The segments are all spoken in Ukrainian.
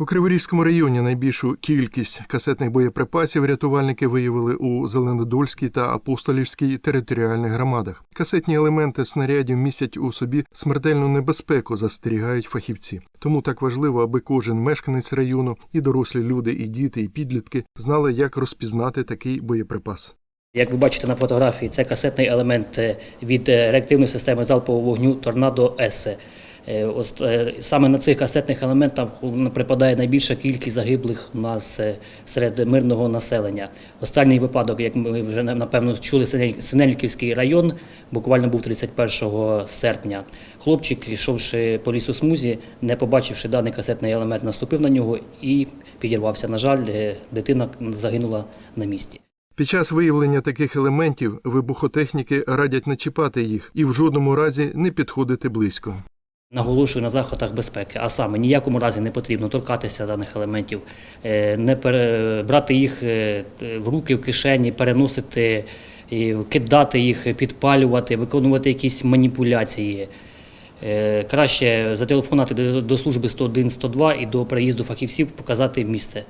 У Криворізькому районі найбільшу кількість касетних боєприпасів рятувальники виявили у Зеленодольській та Апостолівській територіальних громадах. Касетні елементи снарядів містять у собі смертельну небезпеку, застерігають фахівці. Тому так важливо, аби кожен мешканець району, і дорослі люди, і діти, і підлітки знали, як розпізнати такий боєприпас. Як ви бачите на фотографії, це касетний елемент е, від е, реактивної системи залпового вогню Торнадо С. Е, е, Саме на цих касетних елементах припадає найбільша кількість загиблих у нас е, серед мирного населення. Останній випадок, як ми вже напевно чули, Синель- Синельниківський район, буквально був 31 серпня. Хлопчик, йшовши по лісу смузі, не побачивши даний касетний елемент, наступив на нього і підірвався. На жаль, е, дитина загинула на місці. Під час виявлення таких елементів вибухотехніки радять не чіпати їх і в жодному разі не підходити близько. Наголошую на заходах безпеки, а саме ніякому разі не потрібно торкатися даних елементів, е, не брати їх е, в руки, в кишені, переносити, кидати їх, підпалювати, виконувати якісь маніпуляції. Е, Краще зателефонувати до служби 101-102 і до приїзду фахівців показати місце.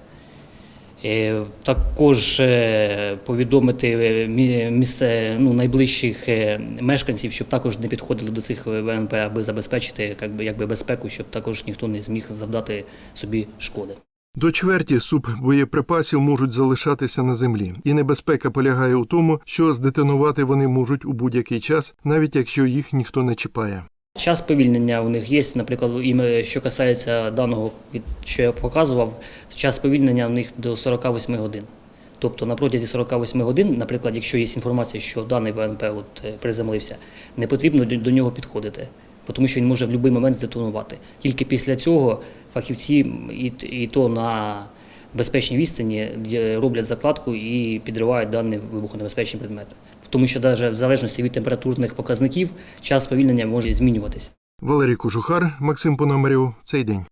Е, Також е, повідомити е, місце ну, найближчих мешканців, щоб також не підходили до цих ВНП, аби забезпечити якби, якби безпеку, щоб також ніхто не зміг завдати собі шкоди. До чверті суб боєприпасів можуть залишатися на землі, і небезпека полягає у тому, що здетонувати вони можуть у будь-який час, навіть якщо їх ніхто не чіпає. Час повільнення у них є, наприклад, іме- що касається даного, що я показував, час повільнення у них до 48 годин. Тобто на протязі 48 годин, наприклад, якщо є інформація, що даний ВНП от е, приземлився, не потрібно до- нього підходити, тому що він може в будь-який момент здетонувати. Тільки після цього фахівці і, і то на безпечній відстані роблять закладку і підривають дані вибухонебезпечні предмети. Тому що навіть в залежності від температурних показників час повільнення може змінюватися. Валерій Кожухар, Максим Пономарів, Цей день.